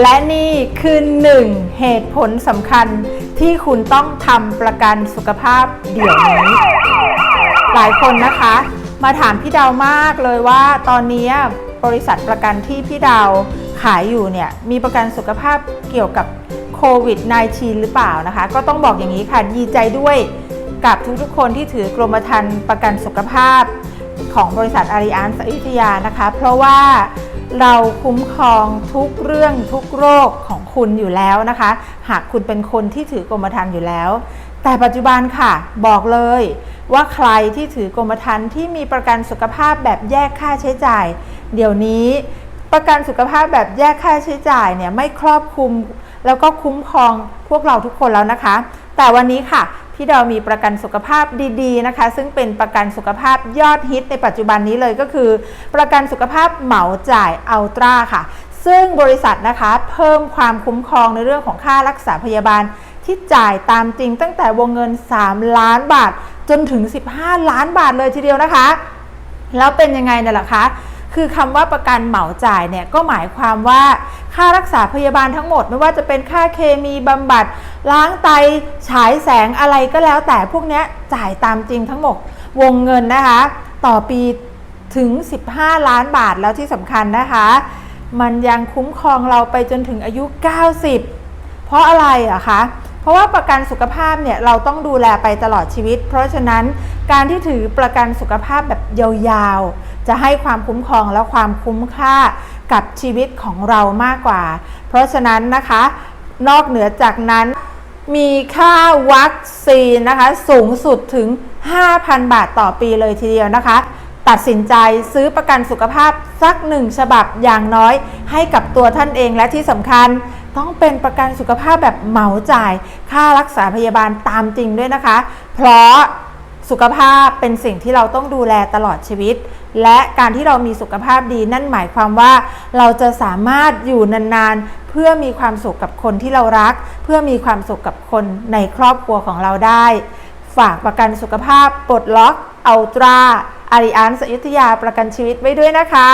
และนี่คือหนึ่งเหตุผลสำคัญที่คุณต้องทำประกันสุขภาพเดี๋ยวนี้ หลายคนนะคะ มาถามพี่ดาวมากเลยว่าตอนนี้บริษัทประกันที่พี่ดาวขายอยู่เนี่ยมีประกันสุขภาพเกี่ยวกับโควิด -19 หรือเปล่านะคะ ก็ต้องบอกอย่างนี้ค่ะดีใจด้วยกับทุกๆคนที่ถือกรมธรรม์ประกันสุขภาพของบริษัทอาริอันสอยุธยานะคะ เพราะว่า เราคุ้มครองทุกเรื่องทุกโรคของคุณอยู่แล้วนะคะ หากคุณเป็นคนที่ถือกรมธรรม์อยู่แล้ว แต่ปัจจุบันค่ะ บอกเลยว่าใครที่ถือกรมธรรม์ที่มีประกันสุขภาพแบบแยกค่าใช้จ่าย เดี๋ยวนี้ประกันสุขภาพแบบแยกค่าใช้จ่ายเนี่ยไม่ครอบคลุม แล้วก็คุ้มครองพวกเราทุกคนแล้วนะคะ แต่วันนี้ค่ะ พี่ดามีประกันสุขภาพดีๆนะคะ ซึ่งเป็นประกันสุขภาพยอดฮิตในปัจจุบันนี้เลยก็คือ ประกันสุขภาพเหมาจ่ายอัลตร้าค่ะ ซึ่งบริษัทนะคะเพิ่มความคุ้มครองในเรื่องของค่ารักษาพยาบาลที่จ่ายตามจริงตั้งแต่วงเงิน 3 ล้านบาทจนถึง 15 ล้านบาทเลยทีเดียวนะคะ แล้วเป็นยังไงเนี่ยล่ะคะ คือคำว่าประกันเหมาจ่ายเนี่ยก็หมายความว่าค่ารักษาพยาบาลทั้งหมด ไม่ว่าจะเป็นค่าเคมีบำบัด ล้างไตฉายแสงอะไรก็แล้ว แต่พวกนี้จ่ายตามจริงทั้งหมดวงเงินนะคะ ต่อปีถึง 15 ล้านบาทแล้วที่สำคัญนะคะ มันยังคุ้มครองเราไปจนถึงอายุ 90 เพราะอะไรอะคะเพราะว่าประกันสุขภาพเนี่ยเราต้องดูแลไปตลอดชีวิต เพราะฉะนั้นการที่ถือประกันสุขภาพแบบยาว จะให้ความคุ้มครองและความคุ้มค่ากับชีวิตของเรามากกว่า เพราะฉะนั้นนะคะ นอกเหนือจากนั้นมีค่าวัคซีนนะคะ สูงสุดถึง 5,000 บาทต่อปีเลยทีเดียวนะคะ ตัดสินใจซื้อประกันสุขภาพสักหนึ่งฉบับอย่างน้อยให้กับตัวท่านเองและที่สำคัญต้องเป็นประกันสุขภาพแบบเหมาจ่าย ค่ารักษาพยาบาลตามจริงด้วยนะคะ เพราะ สุขภาพเป็นสิ่งที่เราต้องดูแลตลอดชีวิต และการที่เรามีสุขภาพดีนั่นหมายความว่า เราจะสามารถอยู่นานๆ เพื่อมีความสุขกับคนที่เรารัก เพื่อมีความสุขกับคนในครอบครัวของเราได้ ฝากประกันสุขภาพปลดล็อกอัลตราอาริอันสยุธยาประกันชีวิตไว้ด้วยนะคะ